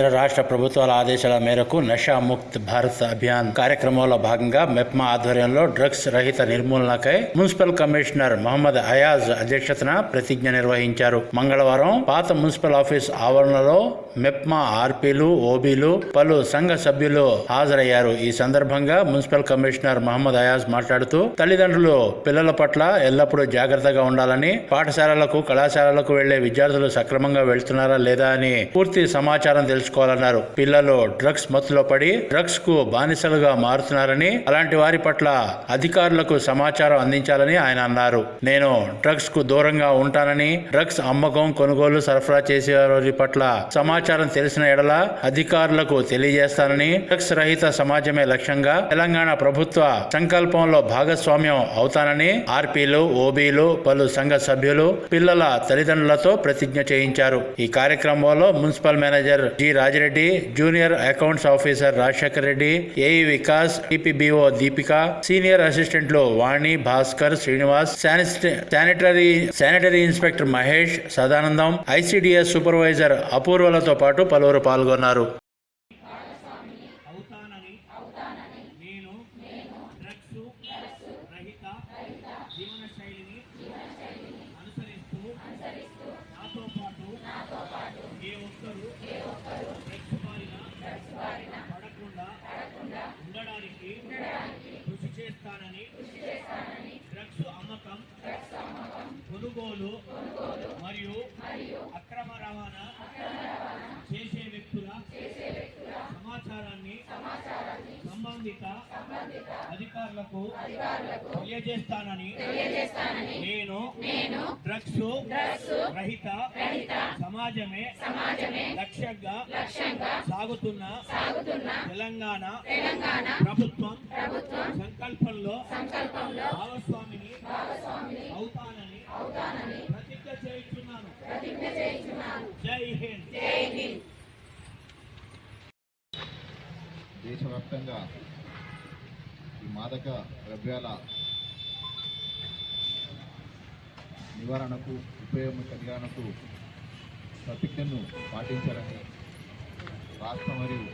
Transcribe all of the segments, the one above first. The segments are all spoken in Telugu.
కేంద్ర రాష్ట్ర ప్రభుత్వాల ఆదేశాల మేరకు నషా ముక్త్ భారత్ అభియాన్ కార్యక్రమంలో భాగంగా మెప్మా ఆధ్వర్యంలో డ్రగ్స్ రహిత నిర్మూలనకై మున్సిపల్ కమిషనర్ మహమ్మద్ అయాజ్ అధ్యక్షతన ప్రతిజ్ఞ నిర్వహించారు. మంగళవారం పాత మున్సిపల్ ఆఫీస్ ఆవరణలో మెప్మా ఆర్పీలు ఓబీలు పలు సంఘ సభ్యులు హాజరయ్యారు. ఈ సందర్భంగా మున్సిపల్ కమిషనర్ మహమ్మద్ అయాజ్ మాట్లాడుతూ తల్లిదండ్రులు పిల్లల పట్ల ఎల్లప్పుడూ జాగ్రత్తగా ఉండాలని పాఠశాలలకు కళాశాలలకు వెళ్ళే విద్యార్థులు సక్రమంగా వెళ్తున్నారా లేదా అని పూర్తి సమాచారం తెలుసుకోవాలన్నారు పిల్లలు డ్రగ్స్ మత్తులో పడి డ్రగ్స్కు బానిసలుగా మారుతున్నారని అలాంటి వారి పట్ల అధికారులకు సమాచారం అందించాలని ఆయన అన్నారు. నేను డ్రగ్స్కు దూరంగా ఉంటానని డ్రగ్స్ అమ్మకం కొనుగోలు సరఫరా చేసే వారి పట్ల సమాచారం తెలిసిన ఎడల అధికారులకు తెలియజేస్తానని డ్రగ్స్ రహిత సమాజమే లక్ష్యంగా తెలంగాణ ప్రభుత్వ సంకల్పంలో భాగస్వామ్యం అవుతానని ఆర్పీలు ఓబీలు పలు సంఘ సభ్యులు పిల్లల తల్లిదండ్రులతో ప్రతిజ్ఞ చేయించారు. ఈ కార్యక్రమంలో municipal manager G Rajireddy junior accounts officer Rajasekhar Reddy AE Vikas TPBO Deepika senior అసిస్టెంట్లు Vani Bhaskar Srinivas sanitary sanitary inspector Mahesh Sadanandam ICDS supervisor అపూర్వలతో పాటు పలువురు పాల్గొన్నారు అవుతానని నేను డ్రగ్స్ రహిత జీవన శైలిని అనుసరిస్తూ నాతో పాటు ఏ ఒక్కరూ డ్రగ్స్ బారిన పడకుండా ఉండడానికి కృషి చేస్తానని డ్రగ్స్ అమ్మకం కొనుగోలు మరియు అక్రమ రవాణా చేసే వ్యక్తుల సమాచారాన్ని సంబంధిత అధికారులకు తెలియజేస్తానని నేను డ్రగ్స్ రహిత సమాజమే లక్ష్యంగా సాగుతున్న తెలంగాణ ప్రభుత్వం సంకల్పంలో భాగస్వామిని అవుతానని ప్రతిజ్ఞ చేయించున్నాను. జై హింద్. దేశవ్యాప్తంగా ఈ మాదక ద్రవ్యాల నివారణకు ఉపయోగం కలిగానకు ప్రతిజ్ఞను పాటించాలని రాష్ట్ర మరియు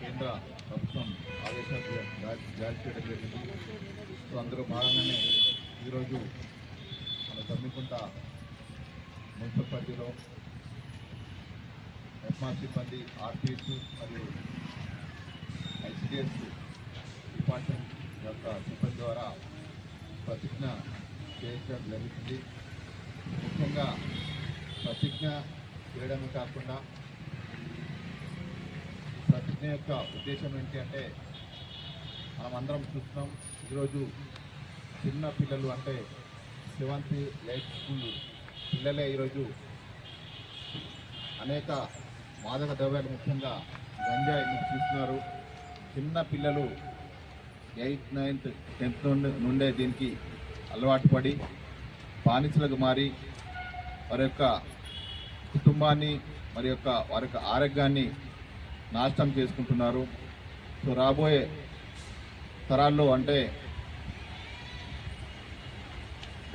కేంద్ర ప్రభుత్వం ఆదేశాలు జా- జారీ చేయడం జరిగింది. సో అందులో భాగంగానే ఈరోజు తమ్మికుంట మున్సిపల్ పరిధిలో సిబ్బంది ఆర్టీఎస్ మరియు ఐసిడిఎస్ డిపార్ట్మెంట్ యొక్క సిబ్బంది ద్వారా ప్రతిజ్ఞ చేయించడం జరుగుతుంది ముఖ్యంగా ప్రతిజ్ఞ చేయడమే కాకుండా ప్రతిజ్ఞ యొక్క ఉద్దేశం ఏంటి అంటే మనం అందరం చూస్తున్నాం. ఈరోజు చిన్న పిల్లలు అంటే శివంతి లైఫ్ స్కూల్ పిల్లలే ఈరోజు అనేక మాదక ద్రవ్యాలు ముఖ్యంగా గంజాయి మీరు చూస్తున్నారు? చిన్న పిల్లలు ఎయిత్ నైన్త్ టెన్త్ నుండి నుండే దీనికి అలవాటు పడి బానిసలకు మారి వారి యొక్క కుటుంబాన్ని మరి యొక్క వారి యొక్క ఆరోగ్యాన్ని నాశనం చేసుకుంటున్నారు. సో రాబోయే తరాల్లో అంటే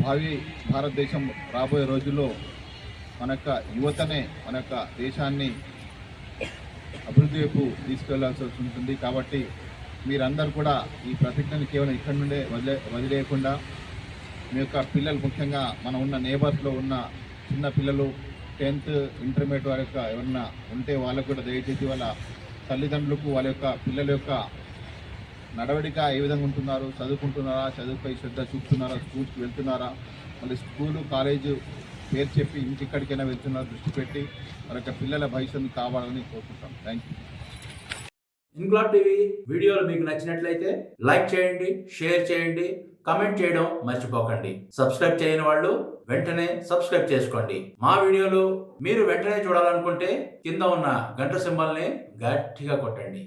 భావి భారతదేశం రాబోయే రోజుల్లో మన యొక్క యువతనే మన యొక్క దేశాన్ని అభివృద్ధి వైపు తీసుకెళ్ళాల్సి ఉంటుంది కాబట్టి మీరందరూ కూడా ఈ ప్రతిజ్ఞని కేవలం ఇక్కడి నుండే వదిలే వదిలేయకుండా మీ యొక్క పిల్లలు ముఖ్యంగా మన ఉన్న నేబర్స్లో ఉన్న చిన్న పిల్లలు టెన్త్ ఇంటర్మీడియట్ వారి యొక్క ఎవరన్నా ఉంటే వాళ్ళకు కూడా దయచేసి వాళ్ళ తల్లిదండ్రులకు వాళ్ళ యొక్క పిల్లల యొక్క నడవడిక ఏ విధంగా ఉంటున్నారు? చదువుకుంటున్నారా? చదువుపై శ్రద్ధ చూపుతున్నారా? స్కూల్స్కి వెళ్తున్నారా? మళ్ళీ స్కూలు కాలేజు పేరు చెప్పి ఇంకెక్కడికైనా వెళ్తున్నారా? దృష్టి పెట్టి వారి పిల్లల భవిష్యత్తు కావాలని కోరుకుంటాం థ్యాంక్ యూ ఇంక్లాబ్ టీవీ వీడియోలు మీకు నచ్చినట్లయితే లైక్ చేయండి షేర్ చేయండి కమెంట్ చేయడం మర్చిపోకండి. సబ్స్క్రైబ్ చేయని వాళ్ళు వెంటనే సబ్స్క్రైబ్ చేసుకోండి. మా వీడియోలు మీరు వెంటనే చూడాలనుకుంటే కింద ఉన్న గంట సింబల్ని గట్టిగా కొట్టండి.